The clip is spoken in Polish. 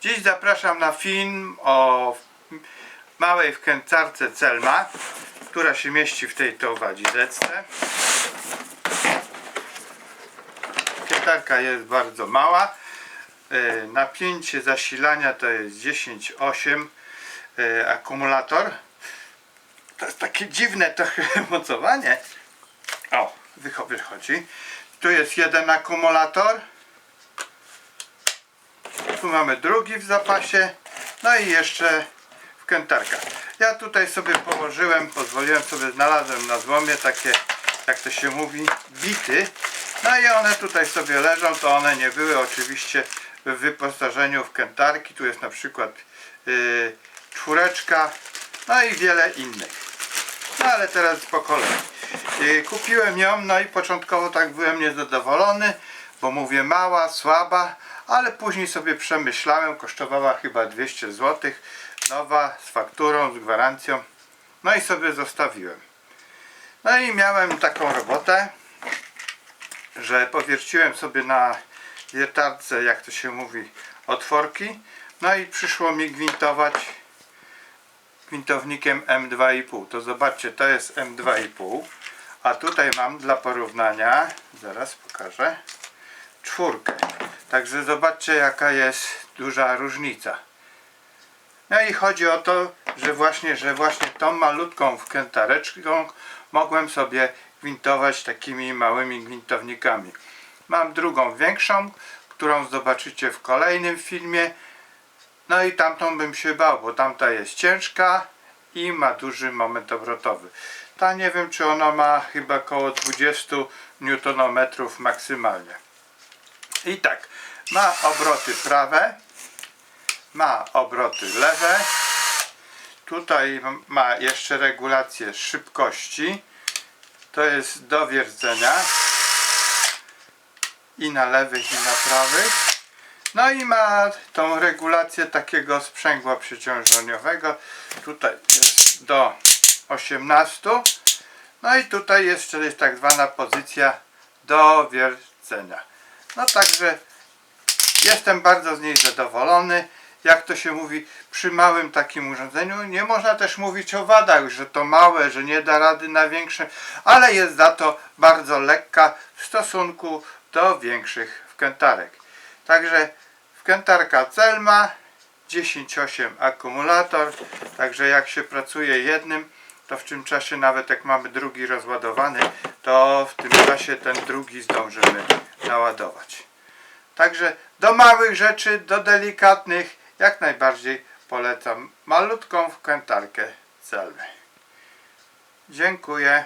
Dziś zapraszam na film o małej wkręcarce Celma, która się mieści w tej to walizeczce. Wkrętarka jest bardzo mała. E, Napięcie zasilania to jest 10,8 e, akumulator. To jest takie dziwne trochę mocowanie. O, wycho- wychodzi. Tu jest jeden akumulator. Tu mamy drugi w zapasie. No i jeszcze wkrętarka. Ja tutaj sobie położyłem, pozwoliłem sobie, znalazłem na złomie takie, jak to się mówi, bity. No i one tutaj sobie leżą, to one nie były oczywiście w wyposażeniu wkrętarki. Tu jest na przykład yy, czwóreczka, no i wiele innych. No ale teraz po kolei. Yy, Kupiłem ją, no i początkowo tak byłem niezadowolony, bo mówię mała, słaba, ale później sobie przemyślałem, kosztowała chyba 200 zł, nowa, z fakturą, z gwarancją, no i sobie zostawiłem. No i miałem taką robotę, że powierciłem sobie na wiertarce, jak to się mówi, otworki, no i przyszło mi gwintować gwintownikiem M2,5. To zobaczcie, to jest M2,5. A tutaj mam dla porównania, zaraz pokażę, czwórkę. Także zobaczcie jaka jest duża różnica. No i chodzi o to, że właśnie, że właśnie tą malutką wkrętareczką mogłem sobie gwintować takimi małymi gwintownikami. Mam drugą większą, którą zobaczycie w kolejnym filmie. No i tamtą bym się bał, bo tamta jest ciężka i ma duży moment obrotowy. Ta nie wiem czy ona ma chyba około 20 Nm maksymalnie. I tak, ma obroty prawe, ma obroty lewe. Tutaj ma jeszcze regulację szybkości. To jest do wiercenia i na lewych i na prawych. No i ma tą regulację takiego sprzęgła przeciążeniowego. Tutaj jest do 18. No i tutaj jeszcze jest tak zwana pozycja do wiercenia. No także jestem bardzo z niej zadowolony. Jak to się mówi, przy małym takim urządzeniu nie można też mówić o wadach, że to małe, że nie da rady na większe, ale jest za to bardzo lekka w stosunku do większych wkrętarek. Także wkrętarka Celma 10.8 akumulator, także jak się pracuje jednym, to w tym czasie nawet jak mamy drugi rozładowany, to w tym czasie ten drugi zdążymy naładować. Także do małych rzeczy, do delikatnych, jak najbardziej polecam malutką wkrętarkę Celmy. Dziękuję.